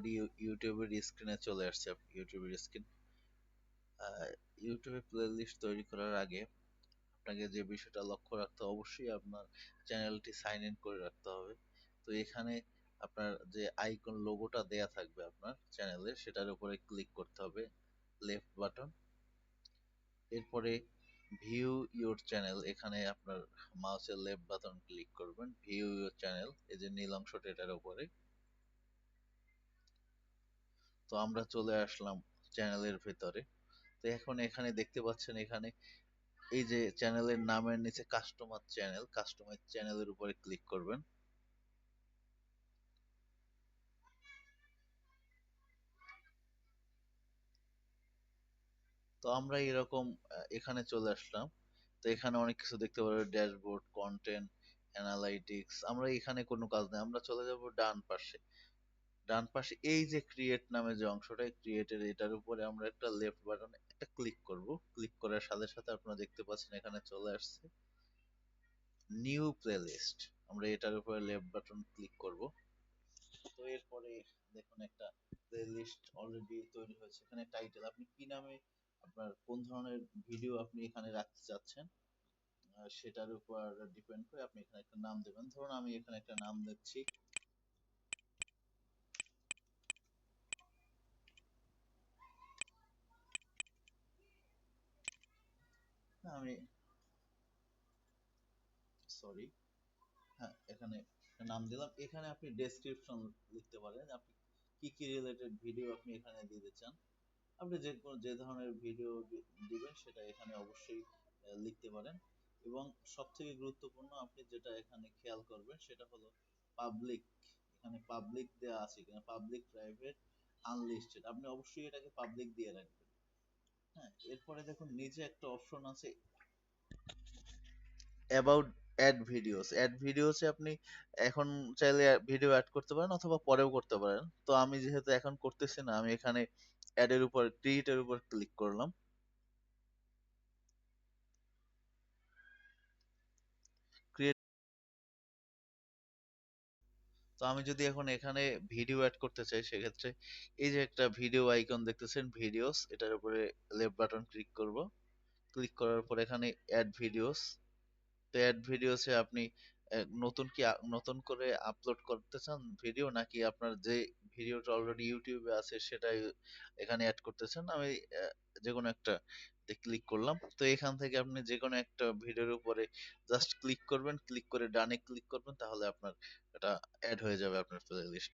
Already ইউটিউবের স্ক্রিনে চলে আসছে ইউটিউবের স্ক্রিন ইউটিউবে প্লেলিস্ট তৈরি করার আগে আপনাকে যে বিষয়টা লক্ষ্য রাখতে অবশ্যই আপনার চ্যানেলটি সাইন ইন করে রাখতে হবে। তো এখানে আপনার যে আইকন লোগোটা দেয়া থাকবে আপনার চ্যানেলে সেটার উপরে ক্লিক করতে হবে লেফট বাটন এরপরে ভিউ ইউর চ্যানেল এখানে আপনার মাউসের লেফট বাটন ক্লিক করবেন ভিউ ইউর চ্যানেল এই যে নীল অংশটা এটার উপরে। তো আমরা চলে আসলাম চ্যানেলের ভেতরে। তো এখন এখানে দেখতে পাচ্ছেন এখানে এই যে চ্যানেলের নামের নিচে কাস্টমার চ্যানেল কাস্টমার চ্যানেলের উপরে ক্লিক করবেন। তো আমরা এরকম এখানে চলে আসলাম। তো এখানে অনেক কিছু দেখতে পারব ড্যাশবোর্ড কন্টেন্ট অ্যানালাইটিক্স আমরা এখানে কোনো কাজ নেই। আমরা চলে যাব ডান পাশে। ডান পাশে এই যে ক্রিয়েট নামে যে অংশটা ক্রিয়েটের এটার উপরে আমরা একটা লেফট বাটন একটা ক্লিক করব। ক্লিক করার সাথে সাথে আপনারা দেখতে পাচ্ছেন এখানে চলে আসছে নিউ প্লেলিস্ট আমরা এটার উপরে লেফট বাটন ক্লিক করব। তো এরপরে দেখুন একটা প্লেলিস্ট অলরেডি তৈরি হয়েছে। এখানে টাইটেল আপনি কি নামে আপনার কোন ধরনের ভিডিও আপনি এখানে রাখতে চাচ্ছেন সেটার উপর ডিপেন্ড করে আপনি এখানে একটা নাম দেবেন। ধরুন আমি এখানে একটা নাম দিচ্ছি আমি সরি হ্যাঁ এখানে নাম দিলাম। এখানে আপনি ডেসক্রিপশন লিখতে পারেন। আপনি কি কি রিলেটেড ভিডিও আপনি এখানে দিতে চান? আপনি যে কোনো যে ধরনের ভিডিও দিবেন সেটা এখানে অবশ্যই লিখতে পারেন। এবং সব থেকে গুরুত্বপূর্ণ আপনি যেটা এখানে খেয়াল করবেন সেটা হলো পাবলিক এখানে পাবলিক দেওয়া আছে কিনা? পাবলিক প্রাইভেট আনলিস্টেড আপনি অবশ্যই এটাকে পাবলিক দিয়ে রাখবেন। হ্যাঁ এরপরে দেখুন নিচে একটা অপশন আছে অ্যাবাউট অ্যাড ভিডিওস অ্যাড ভিডিওসে আপনি এখন চাইলে ভিডিও অ্যাড করতে পারেন অথবা পরেও করতে পারেন। তো আমি যেহেতু এখন করতেছি না, আমি এখানে অ্যাডের উপর ক্রিয়েটের উপর ক্লিক করলাম। তো আমি যদি এখন এখানে ভিডিও অ্যাড করতে চাই, সেক্ষেত্রে এই যে একটা ভিডিও আইকন দেখতেছেন ভিডিওস এটার উপরে লেফট বাটন ক্লিক করব। ক্লিক করার পর এখানে অ্যাড ভিডিওস তো অ্যাড ভিডিওসে আপনি নতুন কি নতুন করে আপলোড করতে চান ভিডিও নাকি আপনার যে ভিডিওটা অলরেডি ইউটিউবে আছে, সেটাই এখানে অ্যাড করতে চান? আমি যে কোনো একটা ক্লিক করলাম। তো এখান থেকে আপনি যে কোনো একটা ভিডিওর উপরে জাস্ট ক্লিক করবেন ক্লিক করে ডানে ক্লিক করবেন, তাহলে আপনার এটা অ্যাড হয়ে যাবে আপনার প্লে লিস্ট